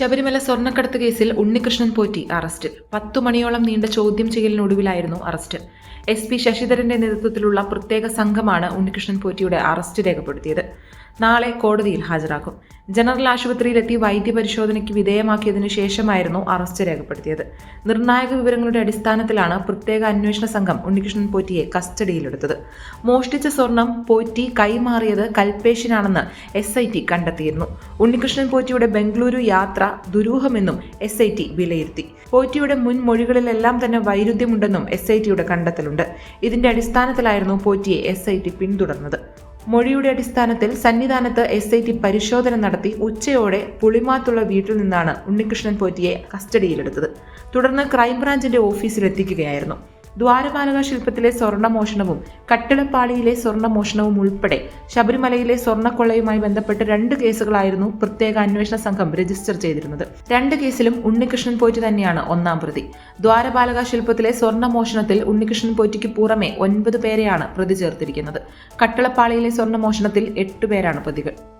ശബരിമല സ്വർണക്കടത്ത് കേസിൽ ഉണ്ണികൃഷ്ണൻ പോറ്റി അറസ്റ്റ്. പത്തു മണിയോളം നീണ്ട ചോദ്യം ചെയ്യലിനൊടുവിലായിരുന്നു അറസ്റ്റ്. എസ് പി ശശിധരന്റെ നേതൃത്വത്തിലുള്ള പ്രത്യേക സംഘമാണ് ഉണ്ണികൃഷ്ണൻ പോറ്റിയുടെ അറസ്റ്റ് രേഖപ്പെടുത്തിയത്. നാളെ കോടതിയിൽ ഹാജരാക്കും. ജനറൽ ആശുപത്രിയിലെത്തി വൈദ്യപരിശോധനയ്ക്ക് വിധേയമാക്കിയതിനു ശേഷമായിരുന്നു അറസ്റ്റ് രേഖപ്പെടുത്തിയത്. നിർണായക വിവരങ്ങളുടെ അടിസ്ഥാനത്തിലാണ് പ്രത്യേക അന്വേഷണ സംഘം ഉണ്ണികൃഷ്ണൻ പോറ്റിയെ കസ്റ്റഡിയിലെടുത്തത്. മോഷ്ടിച്ച സ്വർണം പോറ്റി കൈമാറിയത് കൽപ്പേശിനാണെന്ന് എസ് ഐ ടി കണ്ടെത്തിയിരുന്നു. ഉണ്ണികൃഷ്ണൻ പോറ്റിയുടെ ബംഗളൂരു യാത്ര ദുരൂഹമെന്നും എസ് ഐ ടി വിലയിരുത്തി. പോറ്റിയുടെ മുൻ മൊഴികളിലെല്ലാം തന്നെ വൈരുദ്ധ്യമുണ്ടെന്നും എസ് ഐ ടിയുടെ കണ്ടെത്തലുണ്ട്. ഇതിന്റെ അടിസ്ഥാനത്തിലായിരുന്നു പോറ്റിയെ എസ് ഐ ടി പിന്തുടർന്നത്. മൊഴിയുടെ അടിസ്ഥാനത്തിൽ സന്നിധാനത്ത് എസ് ഐ ടി പരിശോധന നടത്തി ഉച്ചയോടെ പുളിമാത്തുള്ള വീട്ടിൽ നിന്നാണ് ഉണ്ണികൃഷ്ണൻ പോറ്റിയെ കസ്റ്റഡിയിലെടുത്തത്. തുടർന്ന് ക്രൈംബ്രാഞ്ചിന്റെ ഓഫീസിലെത്തിക്കുകയായിരുന്നു ദ്വാരപാലക ശില്പത്തിലെ സ്വർണമോഷണവും കട്ടിളപ്പാളിയിലെ സ്വർണമോഷണവും ഉൾപ്പെടെ ശബരിമലയിലെ സ്വർണക്കൊള്ളയുമായി ബന്ധപ്പെട്ട് രണ്ട് കേസുകളായിരുന്നു പ്രത്യേക അന്വേഷണ സംഘം രജിസ്റ്റർ ചെയ്തിരുന്നത്. രണ്ട് കേസിലും ഉണ്ണികൃഷ്ണൻ പോറ്റി തന്നെയാണ് ഒന്നാം പ്രതി. ദ്വാരപാലക ശില്പത്തിലെ സ്വർണമോഷണത്തിൽ ഉണ്ണികൃഷ്ണൻ പോറ്റിക്ക് പുറമെ ഒൻപത് പേരെയാണ് പ്രതി ചേർത്തിരിക്കുന്നത്. കട്ടിളപ്പാളിയിലെ സ്വർണമോഷണത്തിൽ എട്ട് പേരാണ് പ്രതികൾ.